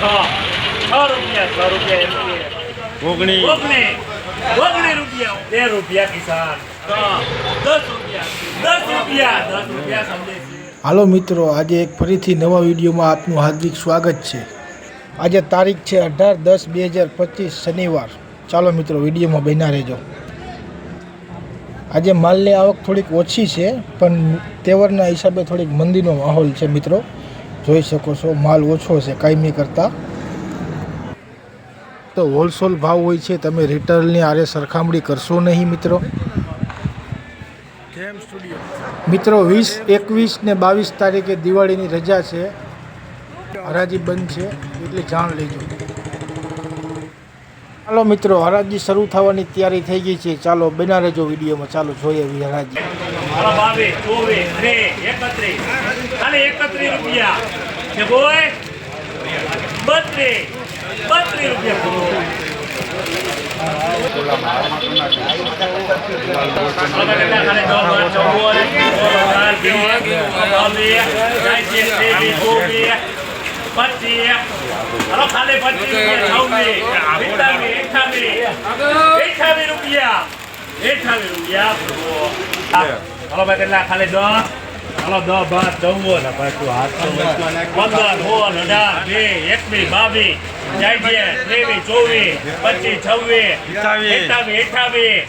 છ છ રૂપિયા છ રૂપિયા એમની ઓગણી. ઓગણી. ઓગણી રૂપિયા. બે રૂપિયા કિસાન. દસ રૂપિયા. દસ રૂપિયા. દસ રૂપિયા સમજે હાલો મિત્રો આજે એક ફરીથી નવા વિડીયોમાં આપનું હાર્દિક સ્વાગત છે. આજે તારીખ છે અઢાર દસ બે હજાર પચીસ શનિવાર. ચાલો મિત્રો વિડીયોમાં બન્યા રહેજો. આજે માલની આવક થોડીક ઓછી છે પણ તહેવારના હિસાબે થોડીક મંદીનો માહોલ છે મિત્રો. જોઈ શકો છો માલ ઓછો છે કાયમી કરતાં. તો હોલસેલ ભાવ હોય છે તમે રિટેલની આરે સરખામણી કરશો નહીં મિત્રો. મિત્રો વીસ એકવીસ ને બાવીસ તારીખે દિવાળીની રજા છે. હરાજી બંધ છે એટલે જાણ લેજો. ચાલો મિત્રો હરાજી શરૂ થવાની તૈયારી થઈ ગઈ છે. ચાલો બના રહેજો વિડીયોમાં ચાલો જોઈએ હરાજી. ત્રીસ એકત્રીસ રૂપિયા. કે બોય? બત્રીસ. બત્રીસ રૂપિયા પચીસ. હાલો ખાલી પચીસ છવ્વીસ, પિસ્તાલીસ, અઠ્ઠાવીસ, અઠ્ઠાવીસ રૂપિયા. અઠ્ઠાવીસ રૂપિયા. હાલો ભાઈ કેટલા? ખાલી દસ. હાલો દસ બાર ચૌદ. પંદર. સોળ અઢાર બે એકવીસ બાવીસ ત્રેવીસ ચોવીસ પચીસ છવ્વીસ. અઠ્ઠાવીસ અઠ્ઠાવીસ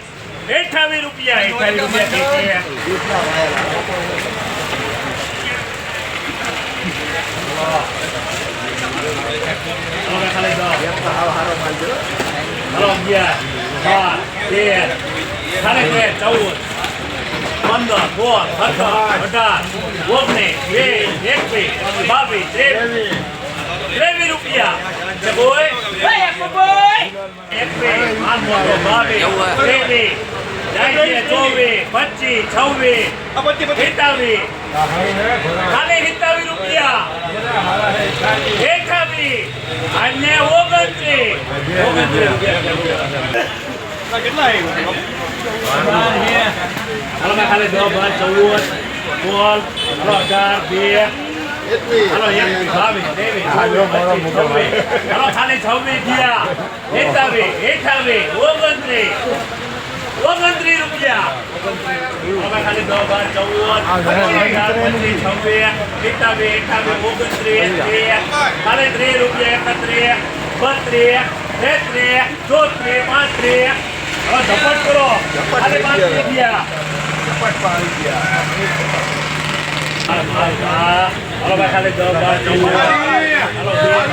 અઠ્ઠાવીસ રૂપિયા અઠ્ઠાવીસ રૂપિયા ખાલી દસ અગિયાર બાર તેર ખાલી તેર ચૌદ પંદર સોળ સત્તર અઢાર ઓગણીસ વીસ એકવીસ બાવીસ ત્રેવીસ ત્રેવીસ રૂપિયા. ચોવીસ પચીસ છવ્વીસ સિત્તાવીસ ખાલી સિત્તાવીસ રૂપિયા. એકાવીસ અને ઓગણત્રીસ. ઓગણત્રીસ રૂપિયા. હાલો મેં ખાલી દસ બાર ચૌદ સોળ હાલો અઢાર બે ખાલી છવ્વીસ થયા. એકાવીસ અઠાવીસ ઓગણત્રીસ ઓગણત્રીસ રૂપિયા ખાલી દસ બાર ચૌદ ત્રીસ રૂપિયા એકત્રીસ બત્રીસ તેત્રીસ ચોત્રીસ પાંત્રીસ ઝપટ કરો. હાલો ભાઈ ખાલી દસ બાર ચૌદ હાલો. હાલો ખાલી.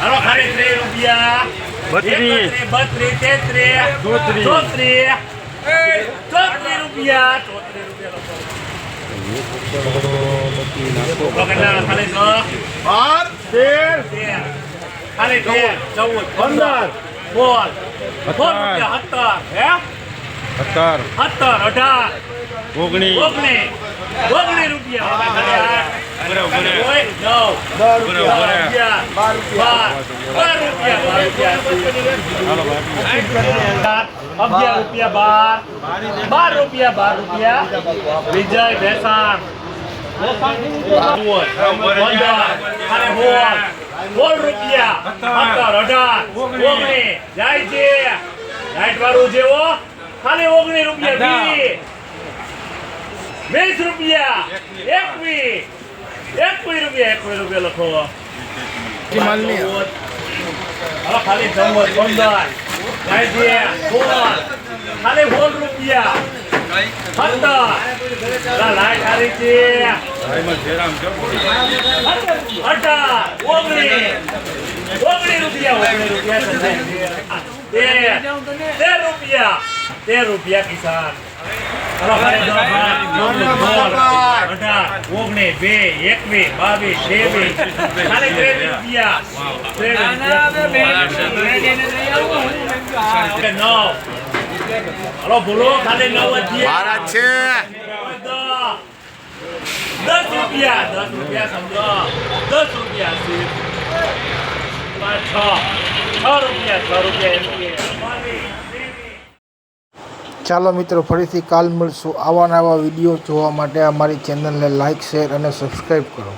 હાલો ખાલી ત્રીસ રૂપિયા. બત્રીસ. બત્રીસ તેત્રીસ. ચોત્રીસ. ચોત્રીસ. રૂપિયા. ચોત્રીસ રૂપિયા દસ તેર ચૌદ પંદર સોળ સત્તર હે. સત્તર સત્તર અઢાર ઓગણી ઓગણીસ ઓગણીસ રૂપિયા નવ રૂપિયા બાર રૂપિયા. અગિયાર રૂપિયા બાર. બાર રૂપિયા બાર રૂપિયા. વિજય ભેસાણ. સોળ રૂપિયા. સત્તર અઢાર. ઓગણી. જાય છે. લાઈટ વાળું જેવો ખાલી ઓગણી રૂપિયા. વીસ રૂપિયા. એકવીસ. એકવીસ રૂપિયા એક કોઈ રૂપિયા લખો. ખાલી ચૌદ પંદર ખાલી બોલ રૂપિયા. અઢાર. ઓગણીસ. ઓગણીસ રૂપિયા ઓગણીસ રૂપિયા તેર રૂપિયા. તેર રૂપિયા કિસાન. ઓગણીસ બે એકવીસ બાવીસ ત્રેવીસ નવ હલો બોલો ખાલી નવ જ થયા. દસ રૂપિયા દસ રૂપિયા સમજો દસ રૂપિયા. છ છ રૂપિયા છ રૂપિયા. ચાલો મિત્રો, ફરીથી કાલ મળશું આવા નવા વીડિયો જોવા માટે. અમારી ચેનલને લાઇક શેર અને સબસ્ક્રાઈબ કરો.